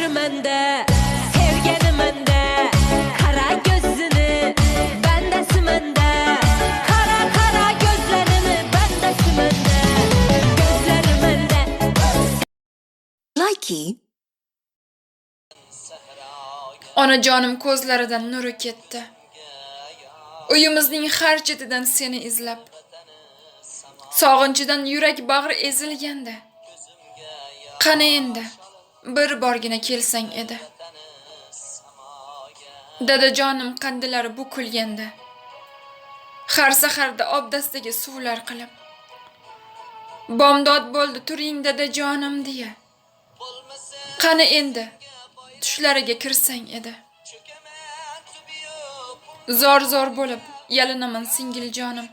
gözleri mende Sevgeni mende Kara gözünü Bendesi mende Kara kara gözlerini Bendesi mende Gözleri mende Likey. Onajonim ko'zlaridan nuri ketdi. Uyimizning har chetidan seni izlab. Sog'inchidan yurak bag'ri ezilganda. Qani endi bir borgina kelsang edi. Dadajonim qandilari bu kulganda. Har saharda obdastiga suvlar qilib. Bomdod bo'ldi turing dadajonim deya. Qani endi tushlariga kirsang edi. Zor zor bo'lib yalinaman singiljonim.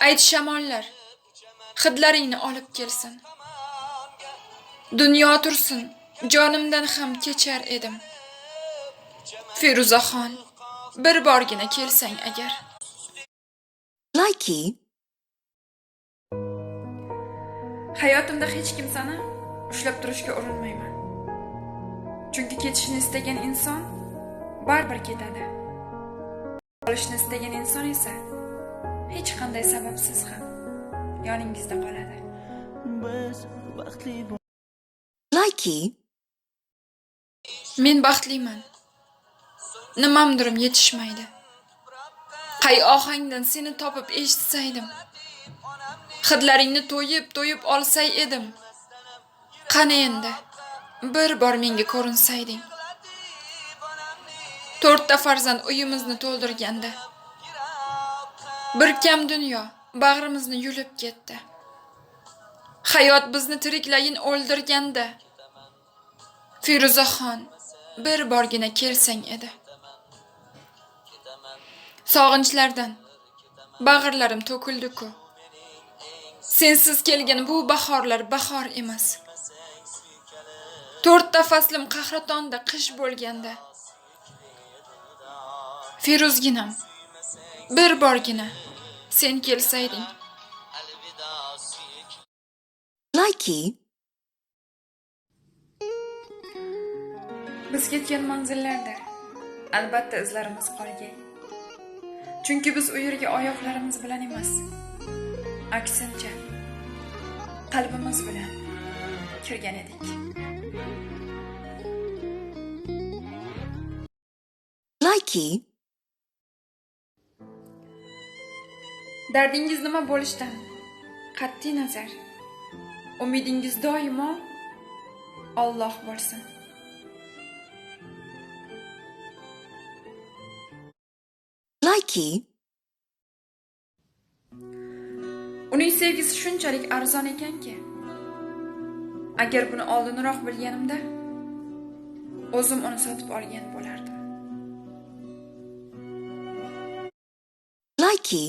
Ayt shamollar, hidlaringni olib kelsin. Dunyo tursin, jonimdan ham kechar edim. Feruzaxon, bir borgina kelsang agar. Likey. Hayotimda hech kimsani ushlab turishga urinmayman. Chunki ketishni istagan inson baribir ketadi. Qolishni istagan inson esa hech qanday sababsiz ham yoningizda qoladi. Likey. Men baxtliman. Nimamdirim yetishmaydi. Qay ohangdan seni topib eshitsaydim. Hidlaringni to'yib, to'yib olsay edim. Qani endi bir bor menga ko'rinsayding. To'rtta farzand uyimizni to'ldirganda. Bir kam dunyo bag'rimizni yulib ketdi. Hayot bizni tiriklayin o'ldirganda. Feruzaxon bir borgina kelsang edi. Sog'inchlardan bag'irlarim to'kildi-ku. Sensiz kelgan bu bahorlar bahor emas. To'rtta faslim qahratonda qish bo'lganda. Feruzginam, bir borgina sen kelsayding. Likey. Biz ketgan manzillarda albatta izlarimiz qolgan. Chunki biz u yerga oyoqlarimiz bilan emas, aksincha qalbimiz bilan kirgan edik. Likey. Dardingiz nima bo'lishidan qat'iy nazar umidingiz doimo Alloh bo'lsin. Likey. Uning sevgisi shunchalik arzon ekanki, agar buni oldinroq bilganimda, o'zim uni sotib olgan bo'lardim. Likey.